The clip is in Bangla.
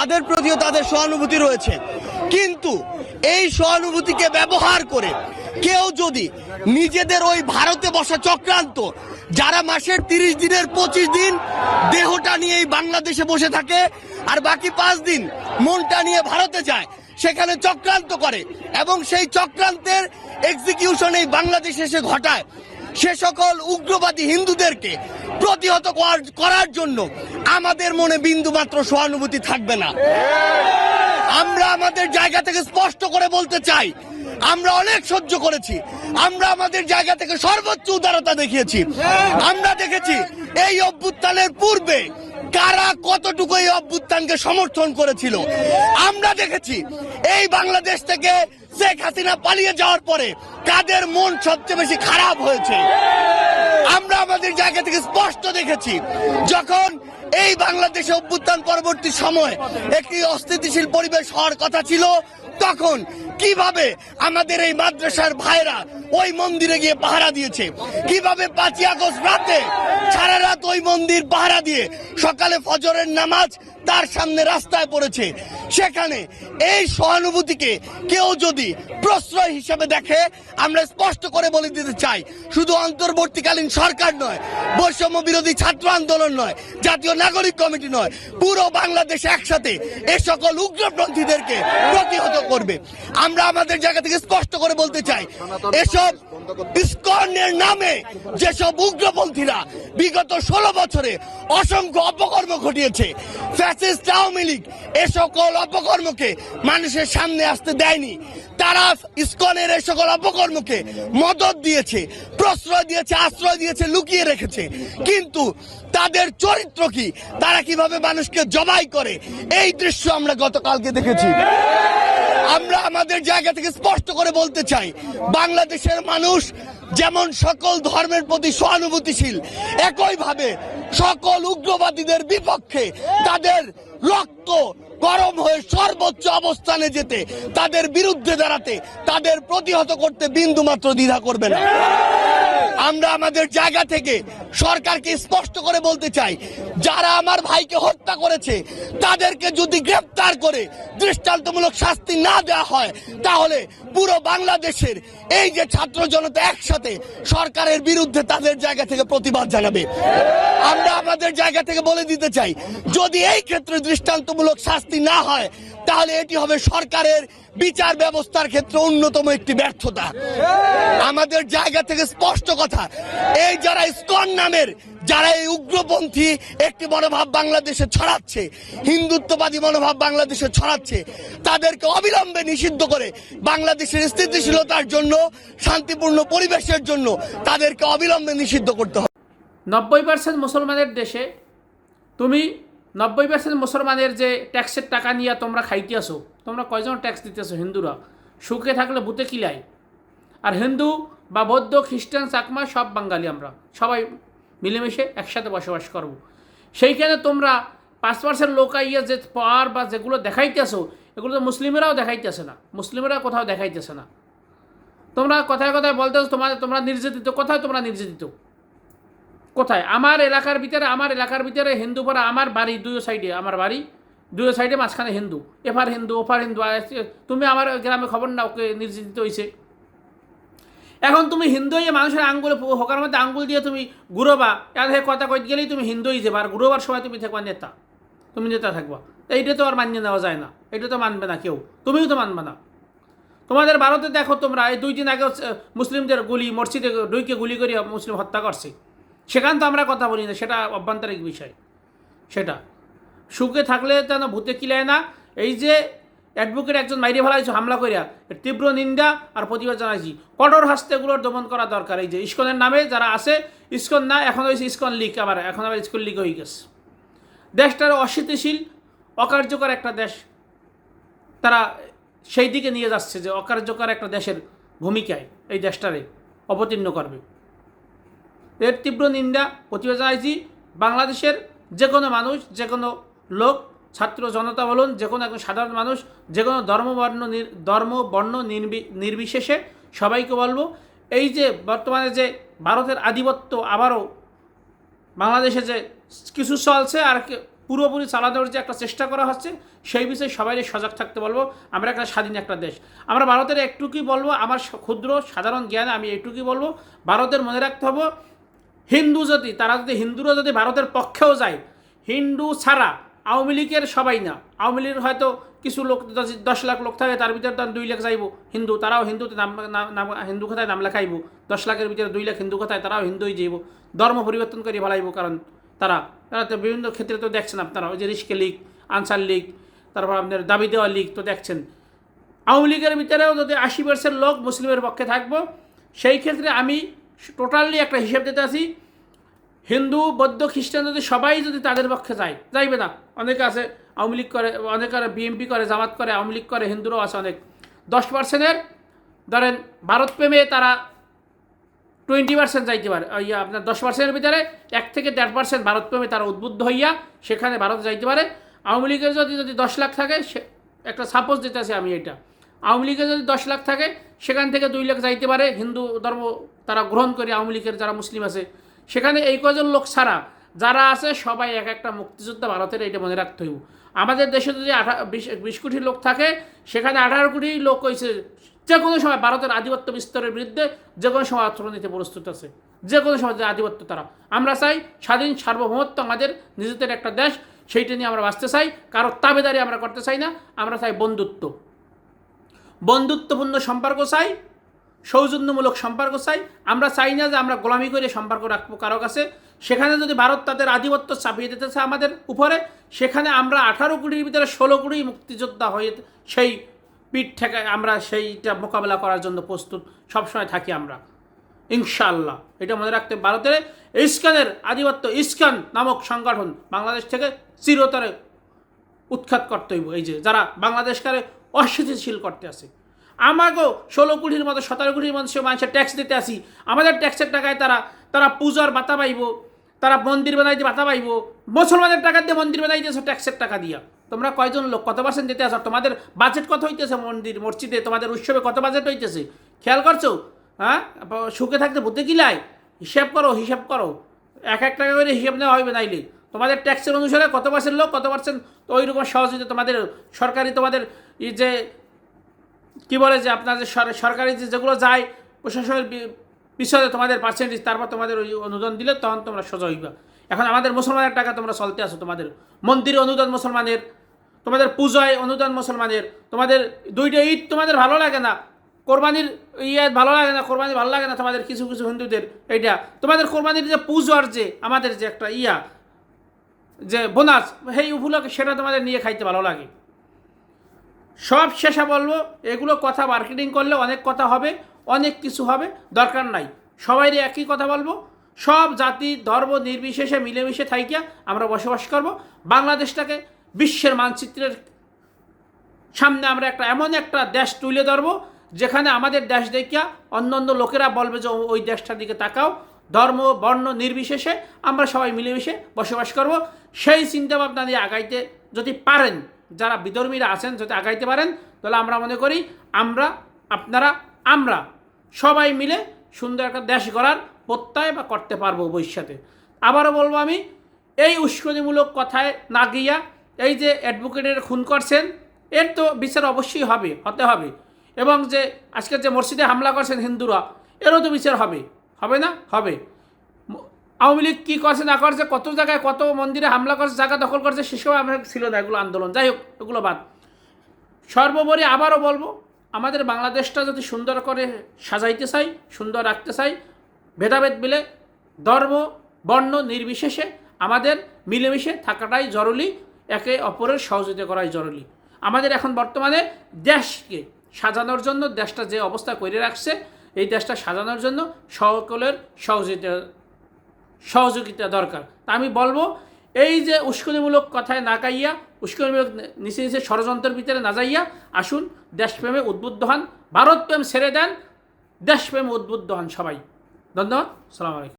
তাদের প্রতিও তাদের সহানুভূতি রয়েছে। কিন্তু এই সহানুভূতিকে ব্যবহার করে কেউ যদি নিজেদের ওই ভারতে বসা চক্রান্ত, যারা মাসের তিরিশ দিনের পঁচিশ দিন দেহটা নিয়ে এই বাংলাদেশে বসে থাকে, আর বাকি পাঁচ দিন মনটা নিয়ে ভারতে যায়, সেখানে চক্রান্ত করে এবং সেই চক্রান্তের এক্সিকিউশন এই বাংলাদেশে এসে ঘটায়, সে সকল উগ্রবাদী হিন্দুদেরকে প্রতিহত করার- জন্য আমাদের মনে বিন্দু মাত্র সহানুভূতি থাকবে না। আমরা আমাদের জায়গা থেকে স্পষ্ট করে বলতে চাই, আমরা অনেক সহ্য করেছি, আমরা আমাদের জায়গা থেকে সর্বোচ্চ উদারতা দেখিয়েছি। আমরা দেখেছি এই অভ্যুত্থানের পূর্বে কারা কতটুকু এই অভ্যুত্থানকে সমর্থন করেছিল। আমরা দেখেছি এই বাংলাদেশ থেকে শেখ হাসিনা পালিয়ে যাওয়ার পরে কাদের মন সবচেয়ে বেশি খারাপ হয়েছে। আমরা আমাদের জায়গা থেকে স্পষ্ট দেখেছি, যখন এই বাংলাদেশে অভ্যুত্থান পরবর্তী সময় একটি অস্থিতিশীল পরিবেশ হওয়ার কথা ছিল। তখন কীভাবে আমাদের এই মাদ্রাসার ভাইরা ওই মন্দিরে গিয়ে পাহারা দিয়েছে? কীভাবে পাঁচই আগস্ট রাতে সারা রাত ওই মন্দির পাহারা দিয়ে সকালে ফজরের নামাজ তার সামনে রাস্তায় পড়েছে? সেখানে এই সহানুভূতিকে কেউ যদি প্রশ্রয় হিসেবে দেখে, আমরা স্পষ্ট করে বলে দিতে চাই, শুধু অন্তর্বর্তীকালীন সরকার নয়, বৈষম্য বিরোধী ছাত্র আন্দোলন নয়, জাতীয় নাগরিক কমিটি নয়, পুরো বাংলাদেশ একসাথে এ সকল উগ্রপন্থীদেরকে প্রতিহত করবে। আমরা আমাদের জায়গা থেকে স্পষ্ট করে বলতে চাই, এসব ইস্কনের নামে যেসব উগ্রপন্থীরা বিগত ষোলো বছরে অসংখ্য অপকর্ম ঘটিয়েছে, ফ্যাসিস্ট আওয়ামী লীগ এ সকল অপকর্মকে মানুষের সামনে আসতে দেয়নি। তারা ইস্কনের এই সকল অপকর্মকে মদত দিয়েছে, প্রশ্রয় দিয়েছে, আশ্রয় দিয়েছে, লুকিয়ে রেখেছে। কিন্তু তাদের চরিত্র কি? তারা কীভাবে মানুষকে জবাই করে? এই দৃশ্য আমরা গতকালকে দেখেছি। আমরা আমাদের জায়গা থেকে স্পষ্ট করে বলতে চাই, বাংলাদেশের মানুষ যেমন সকল ধর্মের প্রতি সহানুভূতিশীল, একইভাবে সকল উগ্রবাদীদের বিপক্ষে তাদের রক্ত গরম হয়ে সর্বোচ্চ অবস্থানে যেতে, তাদের বিরুদ্ধে দাঁড়াতে, তাদের প্রতিহত করতে বিন্দু মাত্র দ্বিধা করবে না। আমরা আমাদের জায়গা থেকে সরকারকে স্পষ্ট করে বলতে চাই, যারা আমার ভাইকে হত্যা করেছে, তাদেরকে যদি গ্রেপ্তার করে দৃষ্টান্তমূলক শাস্তি না দেওয়া হয়, তাহলে পুরো বাংলাদেশের এই যে ছাত্র জনতা একসাথে সরকারের বিরুদ্ধে তাদের জায়গা থেকে প্রতিবাদ জানাবে। আমরা আমাদের জায়গা থেকে বলে দিতে চাই, যদি এই ক্ষেত্রে দৃষ্টান্তমূলক শাস্তি না হয়, তাহলে এটি হবে সরকারের বিচার ব্যবস্থার ক্ষেত্রে অন্যতম একটি ব্যর্থতা। আমাদের জায়গা থেকে স্পষ্ট কথা, এই যারা ইসকন নামের, যারা এই উগ্রপন্থী একটি মনোভাব বাংলাদেশে ছড়াচ্ছে, হিন্দুত্ববাদী মনোভাব বাংলাদেশে ছড়াচ্ছে, তাদেরকে অবিলম্বে নিষিদ্ধ করে বাংলাদেশের স্থিতিশীলতার জন্য, শান্তিপূর্ণ পরিবেশের জন্য তাদেরকে অবিলম্বে নিষিদ্ধ করতে হবে। নব্বই পার্সেন্ট মুসলমানের দেশে, তুমি নব্বই পার্সেন্ট মুসলমানের যে ট্যাক্সের টাকা নিয়ে তোমরা খাইতেছো তোমরা কয়জন ট্যাক্স দিতেছো হিন্দুরা? সুখে থাকলে ভূতে কিলাই আর হিন্দু বা বৌদ্ধ, খ্রিস্টান, চাকমা, সব বাঙালি আমরা। সবাই মিলেমিশে একসাথে বসবাস করব। সেইখানে তোমরা পাঁচ পার্সেন্ট লোক আইয়া যে পাওয়ার বা যেগুলো দেখাইতেছো, এগুলো তো মুসলিমেরাও দেখাইতেছে না। মুসলিমেরা কোথাও দেখাইতেছে না। তোমরা কথায় কথায় বলতেছো তোমার তোমরা নির্যাতিত। কোথায় তোমরা নির্যাতিত? কোথায়? আমার এলাকার ভিতরে, আমার এলাকার ভিতরে হিন্দু পাড়া আমার বাড়ি, দুই সাইডে আমার বাড়ি। দুই সাইডে মাঝখানে হিন্দু এফার হিন্দু, ওপার হিন্দু তুমি আমার গ্রামে খবর না ওকে নির্যাতিত হয়েছে এখন তুমি হিন্দু হয়ে মানুষের আঙ্গুলে হকার মধ্যে আঙ্গুল দিয়ে তুমি ঘুরোবা, এর কথা কইতে গেলেই তুমি হিন্দু হয়ে আর ঘুরোবার সময় তুমি থাকবা নেতা, তুমি নেতা থাকবা। এইটা তো আর মানিয়ে নেওয়া যায় না এটা তো মানবে না কেউ, তুমিও তো মানবে না। তোমাদের ভারতে দেখো তোমরা, এই দুই দিন আগে মুসলিমদের গুলি, মসজিদে দুইকে গুলি করে মুসলিম হত্যা করছে। সেখান তো আমরা কথা বলি না, সেটা অভ্যন্তরিক বিষয়, সেটা। সুখে থাকলে যেন ভূতে কিলায় না। এই যে অ্যাডভোকেট একজন মাইরে ফেলাইছে, হামলা করিয়া তীব্র নিন্দা আর প্রতিবাদ জানাইছি। কঠোর হাস্তে এগুলোর দমন করা দরকার। এই যে ইস্কনের নামে যারা আছে, ইস্কন না, এখন হয়েছে ইস্কন লীগ আবার, এখন আবার ইস্কন লীগ হয়ে গেছে। দেশটার অস্থিতিশীল অকার্যকর একটা দেশ তারা সেই দিকে নিয়ে যাচ্ছে যে অকার্যকর একটা দেশের ভূমিকায় এই দেশটারে অবতীর্ণ করবে। এর তীব্র নিন্দা, প্রতিবাদ জানাইছি বাংলাদেশের যে কোনো মানুষ যে কোনো লোক, ছাত্র জনতা বলুন, যে কোনো একজন সাধারণ মানুষ, যে কোনো ধর্মবর্ণ ধর্ম বর্ণ নির্বি- নির্বিশেষে সবাইকে বলব, এই যে বর্তমানে যে ভারতের আধিপত্য আবারও বাংলাদেশে যে কিছু চলছে আর পুরোপুরি চালানোর যে একটা চেষ্টা করা হচ্ছে, সেই বিষয়ে সবাই সজাগ থাকতে বলব। আমরা একটা স্বাধীন একটা দেশ। আমরা ভারতের একটুকুই বলব, আমার ক্ষুদ্র সাধারণ জ্ঞানে আমি এটুকুই বলব, ভারতের মনে রাখতে হবে, হিন্দু যদি, তারা যদি হিন্দুরা যদি ভারতের পক্ষেও যায়, হিন্দু ছাড়া আওয়ামী লীগের সবাই না। আওয়ামী লীগের হয়তো কিছু লোক, দশ- লাখ লোক থাকে, তার ভিতরে তার দুই লাখ যাইব। হিন্দু, তারাও হিন্দুতে নাম নাম- হিন্দু কথায় নাম লেখাইব। দশ লাখের ভিতরে দুই লাখ হিন্দু কথায় তারাও হিন্দুই যাইব। ধর্ম পরিবর্তন করে ভালাইব কারণ তারা তারা তো বিভিন্ন ক্ষেত্রে তো দেখছেন আপনারা, ওই যে রিস্কে লীগ, আনসার লীগ, তারপর আপনার দাবি দেওয়া লীগ তো দেখছেন। আওয়ামী লীগের ভিতরেও যদি আশি পার্সেন্ট লোক মুসলিমের পক্ষে থাকব, সেই ক্ষেত্রে আমি টোটালি একটা হিসেব দিতে আছি, হিন্দু, বৌদ্ধ, খ্রিস্টান যদি সবাই যদি তাদের পক্ষে যায়, যাইবে না। অনেকে আছে, আওয়ামী লীগ করে, অনেকে বিএমপি করে, জামাত করে, আওয়ামী লীগ করে, হিন্দুরাও আছে অনেক। দশ পার্সেন্টের ধরেন ভারত প্রেমে তারা টোয়েন্টি পার্সেন্ট যাইতে পারে ওই আপনার দশ পার্সেন্টের ভিতরে এক থেকে দেড় পার্সেন্ট ভারত প্রেমে তারা উদ্বুদ্ধ হইয়া সেখানে ভারত যাইতে পারে। আওয়ামী লীগের যদি যদি দশ লাখ থাকে, সে, একটা সাপোজ দিতেছি আমি এটা। আওয়ামী লীগের যদি দশ লাখ থাকে, সেখান থেকে দুই লাখ যাইতে পারে, হিন্দু ধর্ম তারা গ্রহণ করে, আওয়ামী লীগের যারা মুসলিম আছে। সেখানে এই কজন লোক ছাড়া যারা আছে, সবাই এক একটা মুক্তিযোদ্ধা ভারতের, এটা মনে রাখতে হইব। আমাদের দেশে যদি আঠা, বিশ কোটি লোক থাকে, সেখানে আঠারো কোটি লোক হয়েছে যে কোনো সময় ভারতের আধিপত্য বিস্তারের বিরুদ্ধে যে কোনো সময় অস্ত্র নিতে প্রস্তুত আছে। যে কোনো সময় আধিপত্য তারা। আমরা চাই স্বাধীন, সার্বভৌমত্ব আমাদের নিজেদের একটা দেশ, সেইটা নিয়ে আমরা বাঁচতে চাই কারোর তাবেদারি আমরা করতে চাই না, আমরা চাই বন্ধুত্ব। বন্ধুত্বপূর্ণ সম্পর্ক চাই সৌজন্যমূলক সম্পর্ক চাই। আমরা চাই না যে আমরা গোলামি করে সম্পর্ক রাখব কারও কাছে। সেখানে যদি ভারত তাদের আধিপত্য চাপিয়ে দিতেছে আমাদের উপরে, সেখানে আমরা আঠারো কোটির ভিতরে ষোলো কোটি মুক্তিযোদ্ধা হয়ে সেই পিঠ থেকে আমরা সেইটা মোকাবেলা করার জন্য প্রস্তুত। সবসময় থাকি আমরা। ইনশাআল্লাহ। এটা মনে রাখতে ভারতের ইস্কানের আধিপত্য, ইস্কান নামক সংগঠন বাংলাদেশ থেকে চিরতরে উৎখাত করতে হইব। এই যে যারা বাংলাদেশকে অস্থিতিশীল করতে আছে। আমাকেও ষোলো কোটির মতো, সতেরো কোটির মতো মানুষের ট্যাক্স দিতে আসি। আমাদের ট্যাক্সের টাকায় তারা তারা পূজার বাতা পাইব, তারা মন্দির বানাইতে বাতা পাইব। মুসলমানের টাকা দিয়ে মন্দির বানাইতেছে ট্যাক্সের টাকা দিয়া। তোমরা কয়জন লোক, কত পার্সেন্ট দিতে আসো? তোমাদের বাজেট কত হইতেছে মন্দির, মসজিদে? তোমাদের উৎসবে কত বাজেট হইতেছে? খেয়াল করছ? হ্যাঁ? সুখে থাকতে বুদ্ধি কিলাই হিসাব করো হিসাব করো। এক এক টাকা করে হিসাব নেওয়া হবে নাইলে। তোমাদের ট্যাক্সের অনুসারে কত পার্সেন্ট লোক, কত পার্সেন্ট ওই রকম সহযোগিতা তোমাদের সরকারি, তোমাদের যে কি বলে যে আপনার যে সরকারি যে যেগুলো যায়, প্রশাসনের পিছনে তোমাদের পার্সেন্টেজ তারপর তোমাদের ওই অনুদান দিলে তখন তোমরা সোজা হইবা। এখন আমাদের মুসলমানের টাকা তোমরা চলতে আসো তোমাদের। মন্দিরে অনুদান মুসলমানের, তোমাদের পূজায় অনুদান মুসলমানের, তোমাদের দুইটা ঈদ তোমাদের ভালো লাগে না। কোরবানির ইয়ে ভালো লাগে না, কোরবানি ভালো লাগে না তোমাদের কিছু কিছু হিন্দুদের, এইটা। তোমাদের কোরবানির যে পুজোর যে, আমাদের যে একটা ইয়া, যে বোনাস, সেই উপলক্ষে সেটা তোমাদের নিয়ে খাইতে ভালো লাগে। সব শেষে বলব, এগুলো কথা মার্কেটিং করলে অনেক কথা হবে, অনেক কিছু হবে, দরকার নাই। সবাই একই কথা বলব, সব জাতি, ধর্ম নির্বিশেষে মিলেমিশে থাইকিয়া আমরা বসবাস করব। বাংলাদেশটাকে বিশ্বের মানচিত্রের সামনে আমরা একটা এমন একটা দেশ তুলে ধরবো, যেখানে আমাদের দেশ দেখিয়া অন্য অন্য লোকেরা বলবে যে ওই দেশটার দিকে তাকাও। ধর্ম, বর্ণ নির্বিশেষে আমরা সবাই মিলেমিশে বসবাস করব। সেই চিন্তাভাবনা নিয়ে আগাইতে যদি পারেন যারা বিধর্মীরা আছেন যদি আগাইতে পারেন, তাহলে আমরা মনে করি আমরা, আপনারা, আমরা সবাই মিলে সুন্দর একটা দেশ গড়ার প্রত্যয় বা করতে পারব ভবিষ্যতে। আবারও বলব আমি, এই উস্কনিমূলক কথায় না গিয়া এই যে অ্যাডভোকেটের খুন করছেন, এর তো বিচার অবশ্যই হবে, হতে হবে। এবং যে আজকে যে মসজিদে হামলা করছেন হিন্দুরা, এরও তো বিচার হবে হবে না? হবে। আওয়ামী লীগ কী করছে, না করছে, কত জায়গায় কত মন্দিরে হামলা করছে, জায়গা দখল করছে সেসব আমরা ছিল না এগুলো আন্দোলন। যাই হোক, এগুলো বাদ। সর্বোপরি আবারও বলব, আমাদের বাংলাদেশটা যদি সুন্দর করে সাজাইতে চাই, সুন্দর রাখতে চাই, ভেদাভেদ মিলে ধর্ম, বর্ণ নির্বিশেষে আমাদের মিলেমিশে থাকাটাই জরুরি, একে অপরের সহযোগিতা করাই জরুরি। আমাদের এখন বর্তমানে দেশকে সাজানোর জন্য, দেশটা যে অবস্থা করে রাখছে, এই দেশটা সাজানোর জন্য সকলের সহযোগিতা সহযোগিতা দরকার। তা আমি বলব, এই যে উস্কনিমূলক কথায় না কাইয়া উস্কনিমূলক নিচে নিচে ষড়যন্ত্রের ভিতরে না যাইয়া, আসুন দেশপ্রেমে উদ্বুদ্ধ হন, ভারতপ্রেম ছেড়ে দেন, দেশপ্রেমে উদ্বুদ্ধ হন সবাই। ধন্যবাদ, সালাম আলাইকুম।